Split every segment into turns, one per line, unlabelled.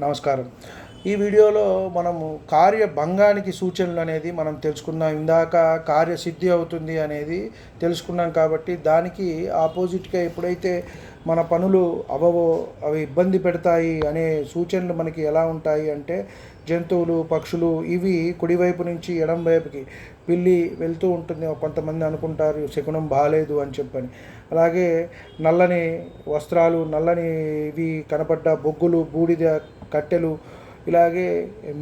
నమస్కారం. ఈ వీడియోలో మనము కార్యభంగానికి సూచనలు అనేది మనం తెలుసుకున్నాం ఇందాక కార్యసిద్ధి అవుతుంది అనేది తెలుసుకున్నాం కాబట్టి దానికి ఆపోజిట్గా ఎప్పుడైతే మన పనులు అవవో అవి ఇబ్బంది పెడతాయి అనే సూచనలు మనకి ఎలా ఉంటాయి అంటే జంతువులు పక్షులు ఇవి కుడివైపు నుంచి ఎడం వైపుకి పిల్లి వెళ్తూ ఉంటుంది. కొంతమంది అనుకుంటారు శకునం బాగాలేదు అని చెప్పని. అలాగే నల్లని వస్త్రాలు నల్లని ఇవి కనపడ్డ బొగ్గులు బూడిద కట్టెలు ఇలాగే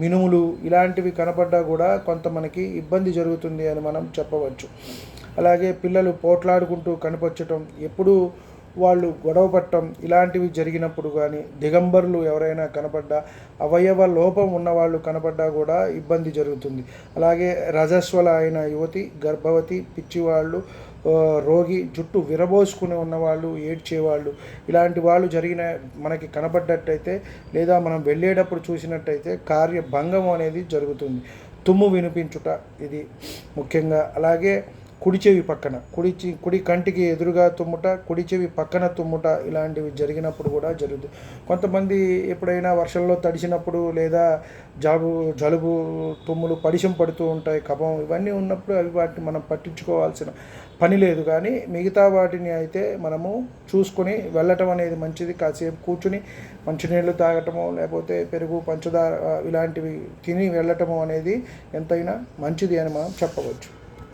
మినుములు ఇలాంటివి కనపడ్డా కూడా కొంత మనకి ఇబ్బంది జరుగుతుంది అని మనం చెప్పవచ్చు. అలాగే పిల్లలు పోట్లాడుకుంటూ కనిపించటం ఎప్పుడూ వాళ్ళు గొడవ పట్టడం ఇలాంటివి జరిగినప్పుడు కానీ దిగంబరులు ఎవరైనా కనపడ్డా అవయవ లోపం ఉన్నవాళ్ళు కనపడ్డా కూడా ఇబ్బంది జరుగుతుంది. అలాగే రజస్వల అయిన యువతి గర్భవతి పిచ్చివాళ్ళు రోగి జుట్టు విరబోసుకుని ఉన్నవాళ్ళు ఏడ్చేవాళ్ళు ఇలాంటి వాళ్ళు జరిగిన మనకి కనపడ్డట్టయితే లేదా మనం వెళ్ళేటప్పుడు చూసినట్టయితే కార్యభంగం అనేది జరుగుతుంది. తుమ్ము వినిపించుట ఇది ముఖ్యంగా. అలాగే కుడి చెవి పక్కన కుడి కుడి కంటికి ఎదురుగా తుమ్ముట కుడి చెవి పక్కన తుమ్ముట ఇలాంటివి జరిగినప్పుడు కూడా జరుగుతుంది కొంతమంది ఎప్పుడైనా వర్షంలో తడిసినప్పుడు లేదా జాబు జలుబు తుమ్ములు పడిశం పడుతూ ఉంటాయి కఫం ఇవన్నీ ఉన్నప్పుడు అవి వాటిని మనం పట్టించుకోవాల్సిన పని లేదు. కానీ మిగతా వాటిని అయితే మనము చూసుకొని వెళ్ళటం అనేది మంచిది. కాసేపు కూర్చుని మంచినీళ్ళు తాగటము లేకపోతే పెరుగు పంచదార ఇలాంటివి తిని వెళ్ళటము అనేది ఎంతైనా మంచిది అని మనం చెప్పవచ్చు.